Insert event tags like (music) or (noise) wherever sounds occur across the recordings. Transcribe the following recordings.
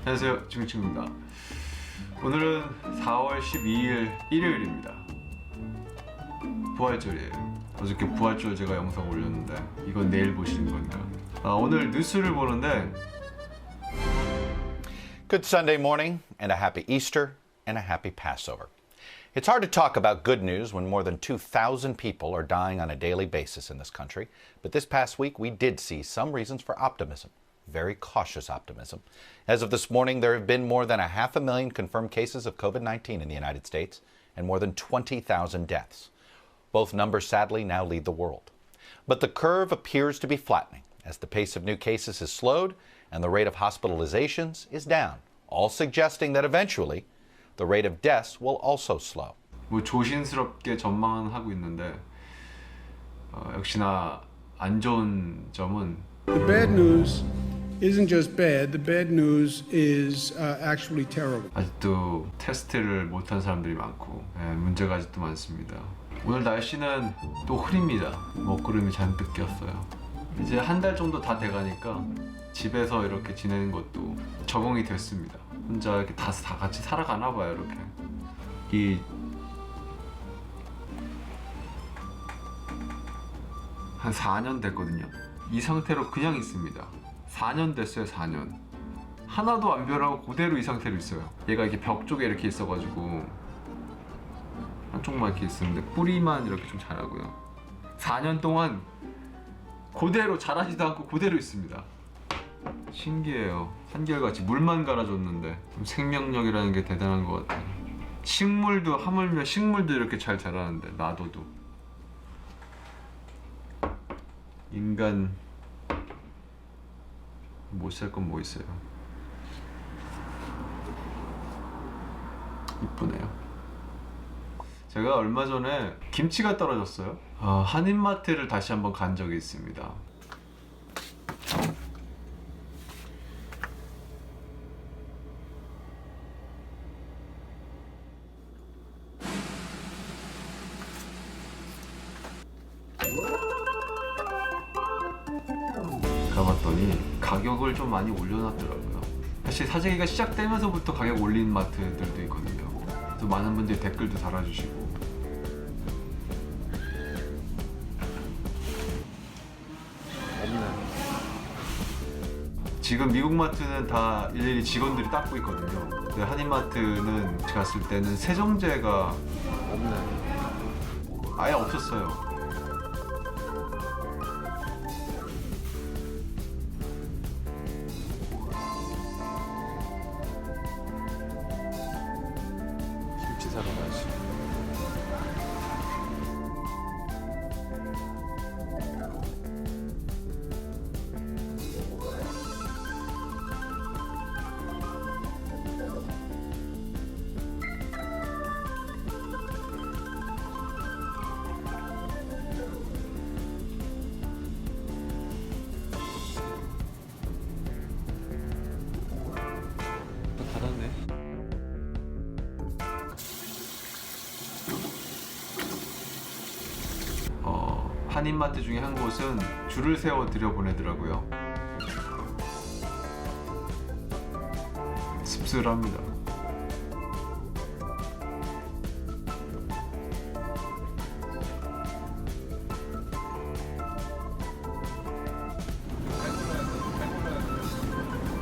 안녕하세요 중충입니다 오늘은 4월 12일 일요일입니다 부활절이에요 어저께 부활절 제가 영상 올렸는데 이건 내일 보시는 거니까 아, 오늘 뉴스를 보는데 Good Sunday morning and a happy Easter and a happy Passover. It's hard to talk about good news when more than 2,000 people are dying on a daily basis in this country, but this past week we did see some reasons for optimism, very cautious optimism. As of this morning, there have been more than a half a million confirmed cases of COVID 19 in the United States and more than 20,000 deaths. Both numbers sadly now lead the world. But the curve appears to be flattening as the pace of new cases has slowed and the rate of hospitalizations is down, all suggesting that eventually the rate of deaths will also slow. 뭐 조심스럽게 전망은 하고 있는데 어, 역시나 안 좋은 점은 The bad news isn't just bad, the bad news is uh, actually terrible. 아직도 테스트를 못한 사람들이 많고 예, 문제가 아직도 많습니다. 오늘 날씨는 또 흐립니다. 먹구름이 잔뜩 꼈어요. 이제 한 달 정도 다 돼가니까 집에서 이렇게 지내는 것도 적응이 됐습니다. 혼자 이렇게 다, 다 같이 살아가나 봐요 이렇게. 이 한 4년 됐거든요. 이 상태로 그냥 있습니다. 4년 됐어요, 4년. 하나도 안 변하고 그대로 이 상태로 있어요. 얘가 이렇게 벽 쪽에 이렇게 있어가지고 한쪽만 이렇게 있었는데 뿌리만 이렇게 좀 자라고요. 4년 동안 그대로 자라지도 않고 그대로 있습니다. 신기해요. 한결같이 물만 갈아줬는데 좀 생명력이라는 게 대단한 것 같아요. 식물도 하물며 식물도 이렇게 잘 자라는데 놔둬도 인간 못 살 건 뭐 있어요? 이쁘네요. 제가 얼마 전에 김치가 떨어졌어요. 어, 한인마트를 다시 한번 간 적이 있습니다. 가봤더니 가격을 좀 많이 올려놨더라고요. 사실 사재기가 시작되면서부터 가격 올린 마트들도 있거든요. 그래서 많은 분들이 댓글도 달아주시고 지금 미국 마트는 다 일일이 직원들이 닦고 있거든요. 근데 한인 마트는 갔을 때는 세정제가 없네. 아예 없었어요. 사러 가야지. 한인마트 중에 한 곳은 줄을 세워 들여 보내더라고요. 씁쓸합니다.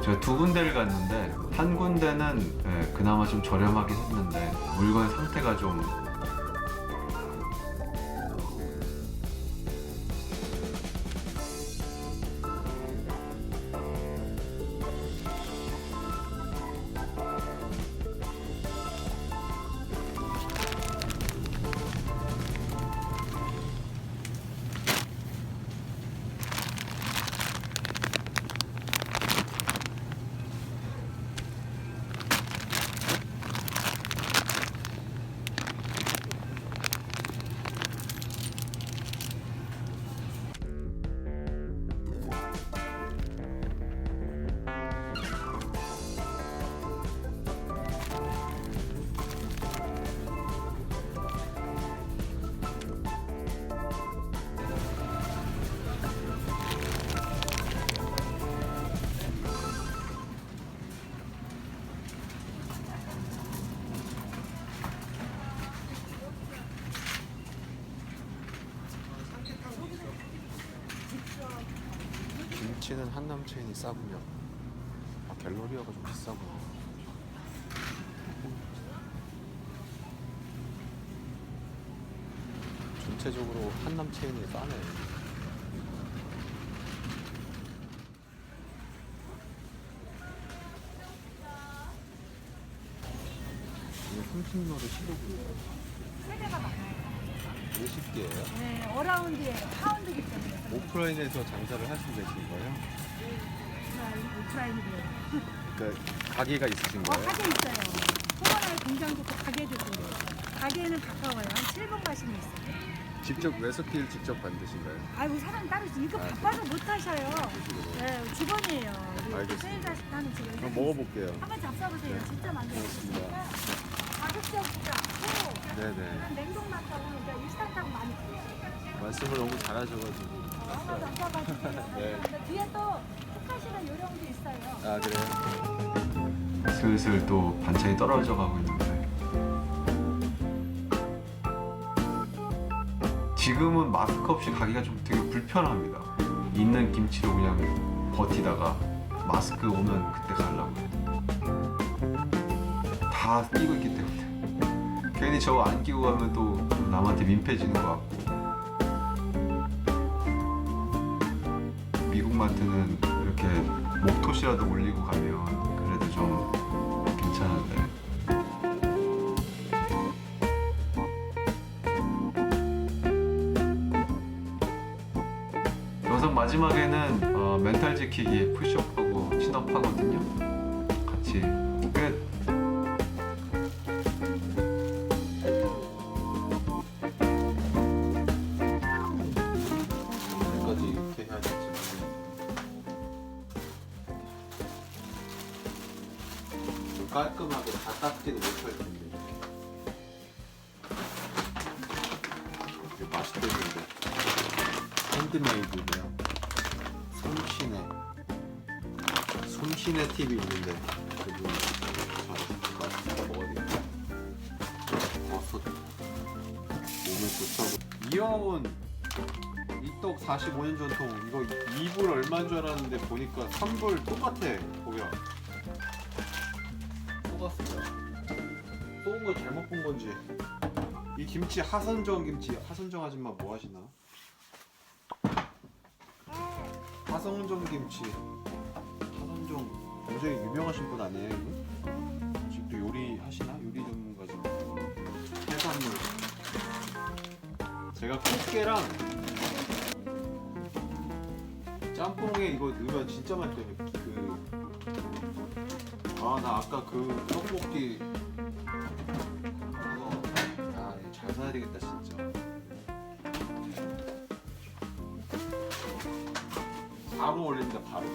제가 두 군데를 갔는데 한 군데는 예, 그나마 좀 저렴하긴 했는데 물건 상태가 좀 김치는 한남 체인이 싸군요. 아, 갤러리아가 좀 비싸구나. 전체적으로 한남 체인이 싸네. 이게 30노를 15분이에요. 세대가 많아요. 50개예요? 네, 어라운드에 파운드기 때문에 오프라인에서 장사를 할수 있으신 거예요? 오프라인, 오프라인이래요. 그러니까 가게가 있으신 어, 거예요? 가게 있어요. 소원아에 공장도 있고 가게도 있고. 가게는 가까워요. 한 7분 가시면 있어요. 직접 레시피를 직접 만드신 거예요? 아이고, 사람 따로 있어요. 이거 바빠서 못 하셔요. 네, 직원이에요. 우리 알겠습니다. 세일자식 하는 직원. 그럼 먹어볼게요. 한번 잡숴보세요. 진짜 만들어주시니까. 가격적이지 않고 네네. 그냥 냉동 맛하고 이제 일산타고 많이 드세요. 말씀을 너무 잘하셔가지고. 한번 잡숴가지고. (laughs) 네. 근데 뒤에 또 똑같이는 요령도 있어요. 아 그래요? 슬슬 또 반찬이 떨어져 가고 있는데 지금은 마스크 없이 가기가 좀 되게 불편합니다 있는 김치로 그냥 버티다가 마스크 오면 그때 가려고요 다 끼고 있기 때문에 괜히 저거 안 끼고 가면 또 남한테 민폐지는 것 같고. 미국 마트는 이렇게 목토시라도 올리고 가면 그래도 좀 괜찮은데. 영상 마지막에는 어, 멘탈 지키기 푸시업하고 친업하거든요. 같이 이게 맛있겠는데 핸드메이드네요. 솜씨네 솜씨네 팁이 있는데 그분 잘 맛있게 먹어야 되겠다 버섯 몸에 좋다고. 이영은 이떡 45년 전통. 이거 2불 얼마인 줄 알았는데 보니까 3불 똑같아 보면. 속았어요 속은 걸 잘못 본 건지 이 김치 하선정 김치 하선정 아줌마 뭐 하시나? 하선정 김치 하선정 굉장히 유명하신 분 아니에요 이거? 지금도 요리 하시나? 요리 전문가죠 해산물 제가 꽃게랑 짬뽕에 이거 넣으면 진짜 맛있거든요. 그, 아, 나 아까 그 떡볶이. 바로 올린다, 바로.